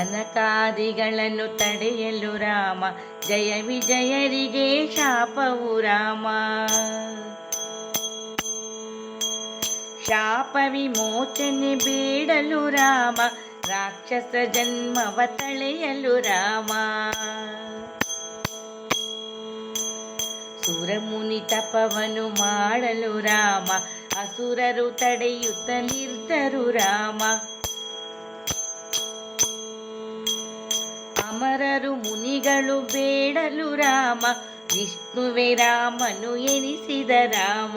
ಸನಕಾದಿಗಳನ್ನು ತಡೆಯಲು ರಾಮ. ಜಯ ವಿಜಯರಿಗೆ ಶಾಪವು ರಾಮ. ಶಾಪ ವಿಮೋಚನೆ ಬೇಡಲು ರಾಮ. ರಾಕ್ಷಸ ಜನ್ಮವ ತಳೆಯಲು ರಾಮ. ಸುರಮುನಿ ತಪವನು ಮಾಡಲು ರಾಮ. ಅಸುರರು ತಡೆಯುತ್ತ ನಿರ್ಧರು ರಾಮ. ಅಮರರು ಮುನಿಗಳು ಬೇಡಲು ರಾಮ ವಿಷ್ಣುವೆ ರಾಮನು ಎನಿಸಿದ ರಾಮ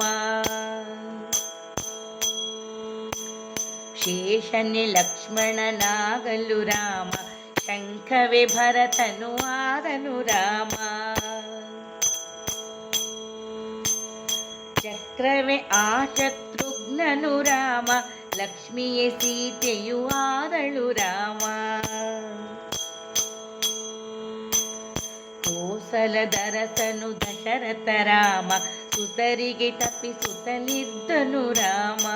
ಶೇಷನೆ ಲಕ್ಷ್ಮಣನಾಗಲು ರಾಮ ಶಂಖವೇ ಭರತನು ಆದನು ರಾಮ ಚಕ್ರವೇ ಆ ಶತ್ರುಘ್ನನು ರಾಮ ಲಕ್ಷ್ಮಿಯೇ ಸೀತೆಯು ಆದಳು ರಾಮ ಕೋಸಲದರಸನು ದಶರಥ ರಾಮ, ಸುತರಿಗೆ ತಪ್ಪಿಸುತ್ತಲಿದ್ದನು ರಾಮ.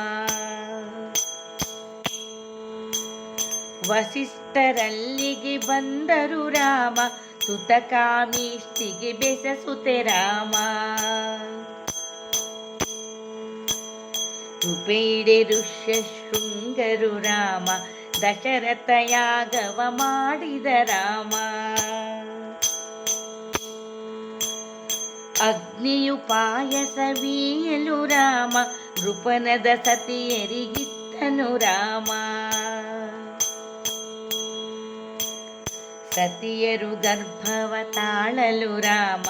ವಸಿಷ್ಠರಲ್ಲಿಗೆ ಬಂದರು ರಾಮ, ಸುತಕಾಮಿಷ್ಟಿಗೆ ಬೆಸಸುತೆ ರಾಮ. ಕೃಪೆಯಿಡೆ ಋಷ್ಯ ಶೃಂಗರು ರಾಮ, ದಶರಥ ಯಾಗವ ಮಾಡಿದ ರಾಮ. ಅಗ್ನಿಯು ಪಾಯಸವೀಯಲು ರಾಮ, ನೃಪನದ ಸತಿಯರಿಗಿತ್ತನು ರಾಮ. ಸತಿಯರು ಗರ್ಭವ ತಾಳಲು ರಾಮ,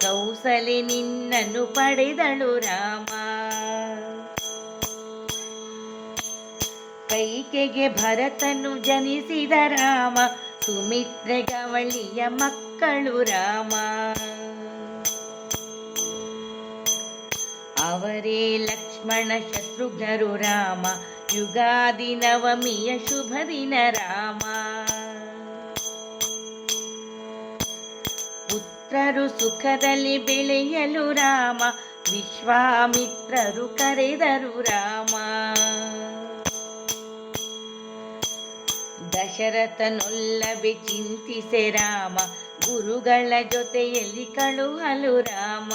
ಕೌಸಲೆ ನಿನ್ನನ್ನು ಪಡೆದಳು ರಾಮ. ಕೈಕೆಗೆ ಭರತನು ಜನಿಸಿದ ರಾಮ, ಸುಮಿತ್ರೆ ಗವಳಿಯ ಮಕ್ಕಳು ರಾಮ. ಅವರೇ ಲಕ್ಷ್ಮಣ ಶತ್ರುಘ್ನರು ರಾಮ, ಯುಗಾದಿ ನವಮಿಯ ಶುಭ ದಿನ ರಾಮ. ಪುತ್ರರು ಸುಖದಲ್ಲಿ ಬೆಳೆಯಲು ರಾಮ, ವಿಶ್ವಾಮಿತ್ರರು ಕರೆದರು ರಾಮ. ದಶರಥನೊಲ್ಲಬೆ ಚಿಂತಿಸೆ ರಾಮ, ಗುರುಗಳ ಜೊತೆಯಲ್ಲಿ ಕಳುಹಲು ರಾಮ.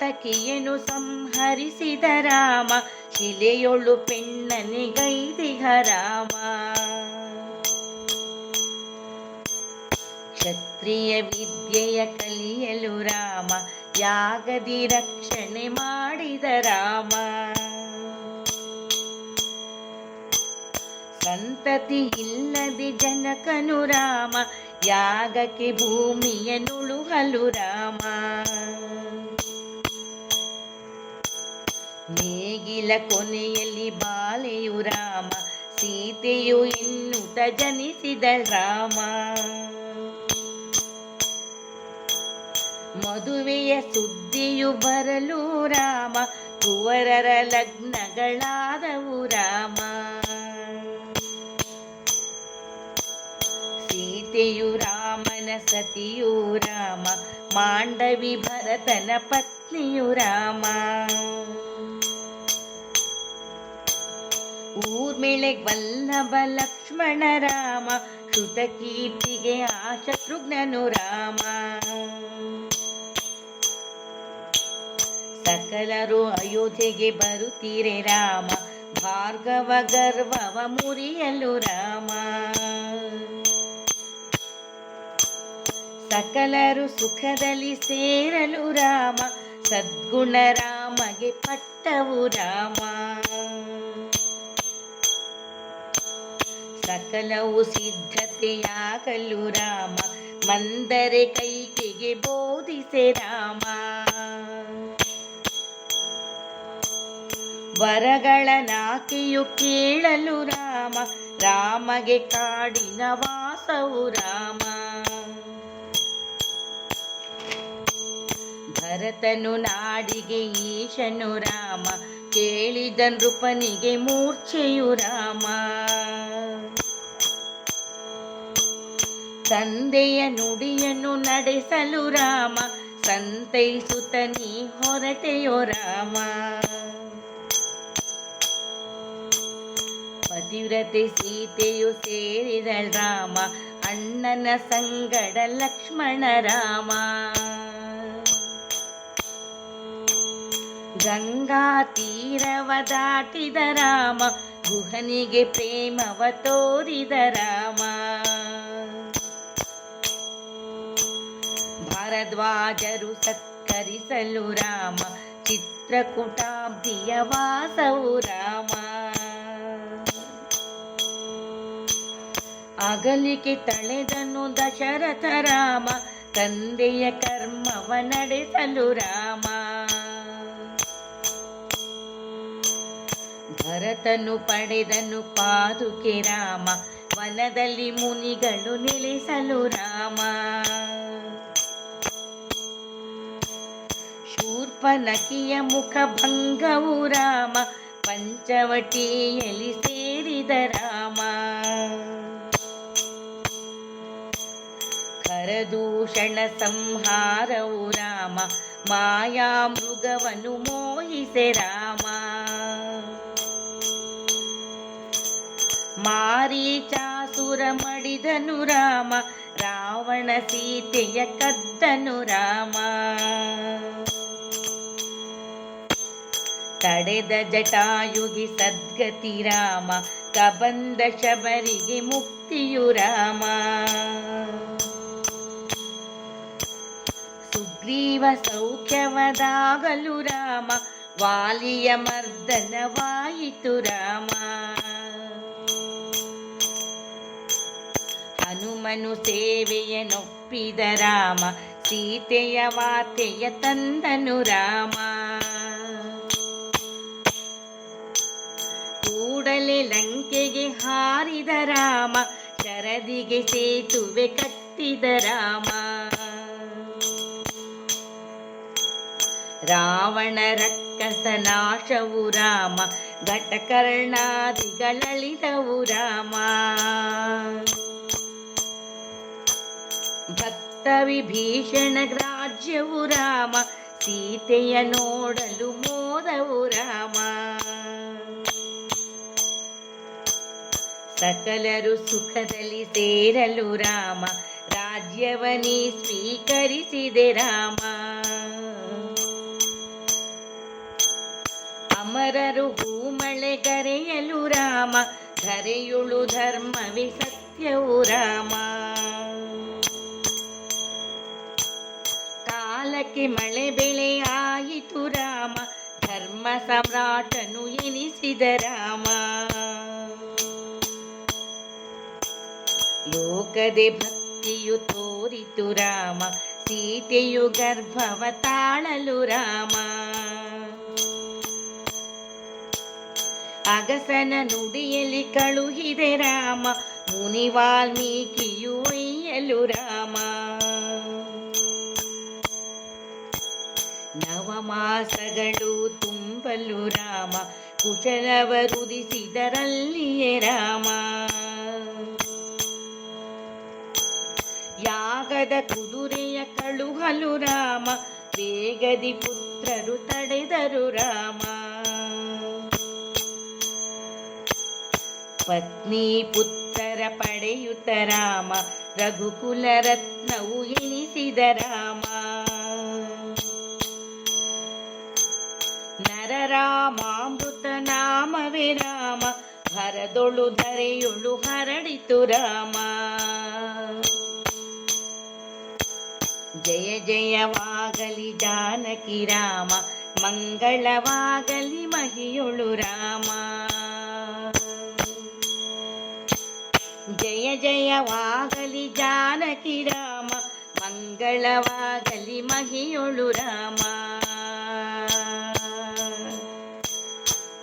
ತಾಟಕಿಯನು ಸಂಹರಿಸಿದ ರಾಮ? ಶಿಲೆಯೊಳು ಪೆಣ್ಣನಿಗೈದಿಗ ರಾಮ ಕ್ಷತ್ರಿಯ ವಿದ್ಯೆಯ ಕಲಿಯಲು ರಾಮ, ಯಾಗದಿ ರಕ್ಷಣೆ ಮಾಡಿದ ರಾಮ. ಸಂತತಿ ಇಲ್ಲದೆ ಜನಕನು ರಾಮ, ಯಾಗಕ್ಕೆ ಭೂಮಿಯ ನುಳುಹಲು ರಾಮ. ನೇಗಿಲ ಕೊನೆಯಲ್ಲಿ ಬಾಲೆಯು ರಾಮ, ಸೀತೆಯು ಇನ್ನು ಜನಿಸಿದ ರಾಮ. ಮದುವೆಯ ಸುದ್ದಿಯು ಬರಲು ರಾಮ, ಕುವರರ ಲಗ್ನಗಳಾದವು ರಾಮ. ಸೀತೆಯು ರಾಮನ ಸತಿಯು ರಾಮ, ಮಾಂಡವಿ ಭರತನ ಪತ್ನಿಯು ರಾಮ. ಊರ್ಮಿಳೆ ವಲ್ಲಭ ಲಕ್ಷ್ಮಣ ರಾಮ ಕೀರ್ತಿಗೆ ಆ ಶತ್ರುಘ್ನನು ರಾಮ. ಸಕಲರು ಅಯೋಧ್ಯೆಗೆ ಬರುತ್ತೀರೆ ರಾಮ, ಭಾರ್ಗವ ಗರ್ವವ ಮುರಿಯಲು ರಾಮ. ಸಕಲರು ಸುಖದಲ್ಲಿ ಸೇರಲು ರಾಮ, ಸದ್ಗುಣ ರಾಮಗೆ ಪಟ್ಟವು ರಾಮ. ಸಕಲವು ಸಿದ್ಧತೆಯಾಗಲು ರಾಮ, ಮಂದರೆ ಕೈಕೆಗೆ ಬೋಧಿಸೆ ರಾಮ. ವರಗಳ ನಾಕೆಯು ಕೇಳಲು ರಾಮ, ರಾಮಗೆ ಕಾಡಿನ ವಾಸವು ರಾಮ. ಭರತನು ನಾಡಿಗೆ ಈಶನು ರಾಮ ಕೇಳಿದ ನೃಪನಿಗೆ ಮೂರ್ಛೆಯು ರಾಮ. ತಂದೆಯ ನುಡಿಯನ್ನು ನಡೆಸಲು ರಾಮ, ಸಂತೈಸುತ್ತ ನೀ ಹೊರಟೆಯೋ ರಾಮ. ಪತಿವ್ರತೆ ಸೀತೆಯು ಸೇರಿದ ರಾಮ, ಅಣ್ಣನ ಸಂಗಡ ಲಕ್ಷ್ಮಣ ರಾಮ. ಗಂಗಾ ತೀರವ ದಾಟಿದ ರಾಮ, ಗುಹನಿಗೆ ಪ್ರೇಮವ ತೋರಿದ ರಾಮ. ಭಾರದ್ವಾಜರು ಸತ್ಕರಿಸಲು ರಾಮ ಚಿತ್ರಕೂಟಾಬ್ದಿಯ ವಾಸವು ರಾಮ. ಅಗಲಿಕೆ ತಳೆದನು ದಶರಥ ರಾಮ, ತಂದೆಯ ಕರ್ಮವ ನಡೆಸಲು ರಾಮ. ಭರತನು ಪಡೆದನು ಪಾದುಕೆ ರಾಮ, ವನದಲ್ಲಿ ಮುನಿಗಳು ನಿಲ್ಲಿಸಲು ರಾಮ. ಶೂರ್ಪನಕಿಯ ಮುಖ ಭಂಗವು ರಾಮ, ಪಂಚವಟಿಯಲ್ಲಿ ಸೇರಿದ ರಾಮ. ಕರದೂಷಣ ಸಂಹಾರವು ರಾಮ ಮಾಯಾ ಮೃಗವನ್ನು ಮೋಹಿಸೆ ರಾಮ. ಮಾರೀಚಾಸುರ ಮಡಿದನು ರಾಮ, ರಾವಣ ಸೀತೆಯ ಕದ್ದನು ರಾಮ. ತಡೆದ ಜಟಾಯುಗಿ ಸದ್ಗತಿ ರಾಮ ಕಬಂದ ಶಬರಿಗೆ ಮುಕ್ತಿಯು ರಾಮ. ಸುಗ್ರೀವ ಸೌಖ್ಯವದಾಗಲು ರಾಮ, ವಾಲಿಯ ಮರ್ದನವಾಯಿತು ರಾಮ. ಹನುಮನು ಸೇವೆಯ ನೊಪ್ಪಿದ ರಾಮ, ಸೀತೆಯ ವಾತೆಯ ತಂದನು ರಾಮ. ಕೂಡಲೇ ಲಂಕೆಗೆ ಹಾರಿದ ರಾಮ ಶರದಿಗೆ ಸೇತುವೆ ಕಟ್ಟಿದ ರಾಮ. ರಾವಣ ರಕ್ಕಸ ನಾಶವು ರಾಮ, ಘಟಕರ್ಣಾದಿಗಳಳಿದವು ರಾಮ. ಭಕ್ತ ವಿಭೀಷಣ ರಾಜ್ಯವು ರಾಮ, ಸೀತೆಯ ನೋಡಲು ಮೋದವು ರಾಮ. ಸಕಲರು ಸುಖದಲ್ಲಿ ಸೇರಲು ರಾಮ ರಾಜ್ಯವನಿ ಸ್ವೀಕರಿಸಿದೆ ರಾಮ. ಅಮರರು ಹೂಮಳೆಗರೆಯಲು ರಾಮ ಕರೆಯುಳು ಧರ್ಮವಿ ಸತ್ಯವು ರಾಮ. ಕಾಲಕ್ಕೆ ಮಳೆ ಬೆಳೆ ಆಯಿತು ರಾಮ. ಧರ್ಮ ಸಮ್ರಾಟನು ಎನಿಸಿದ ರಾಮ. ಲೋಕದೆ ಭಕ್ತಿಯು ತೋರಿತು ರಾಮ. ಸೀತೆಯು ಗರ್ಭವ ತಾಳಲು ರಾಮ. ಅಗಸನ ನುಡಿಯಲ್ಲಿ ಕಳುಹಿದೆ ರಾಮ. ಮುನಿ ವಾಲ್ಮೀಕಿಯು ಒಯ್ಯಲು ರಾಮ. ನವಮಾಸಗಳು ತುಂಬಲು ರಾಮ, ಕುಶಲವರುದಿಸಿದರಲ್ಲಿಯೇ ರಾಮ. ಯಾಗದ ಕುದುರೆಯ ಕಳುಹಲು ರಾಮ, ವೇಗದಿ ಪುತ್ರರು ತಡೆದರು ರಾಮ. ಪತ್ನಿ ಪುತ್ರರ ಪಡೆಯುತ್ತ ರಾಮ, ರಘುಕುಲ ರತ್ನವು ಎನಿಸಿದ ರಾಮ. ನರರಾಮಾಮೃತ ನಾಮವೇ ರಾಮ ಹರದೊಳು ಧರೆಯೊಳು ಹರಡಿತು ರಾಮ ಜಯ ಜಯವಾಗಲಿ ಜಾನಕಿ ರಾಮ ಮಂಗಳವಾಗಲಿ ಮಹಿಯೊಳು ರಾಮ ಜಯ ಜಯವಾಗಲಿ ಜಾನಕಿ ರಾಮ ಮಂಗಳವಾಗಲಿ ಮಹಿಯೊಳು ರಾಮ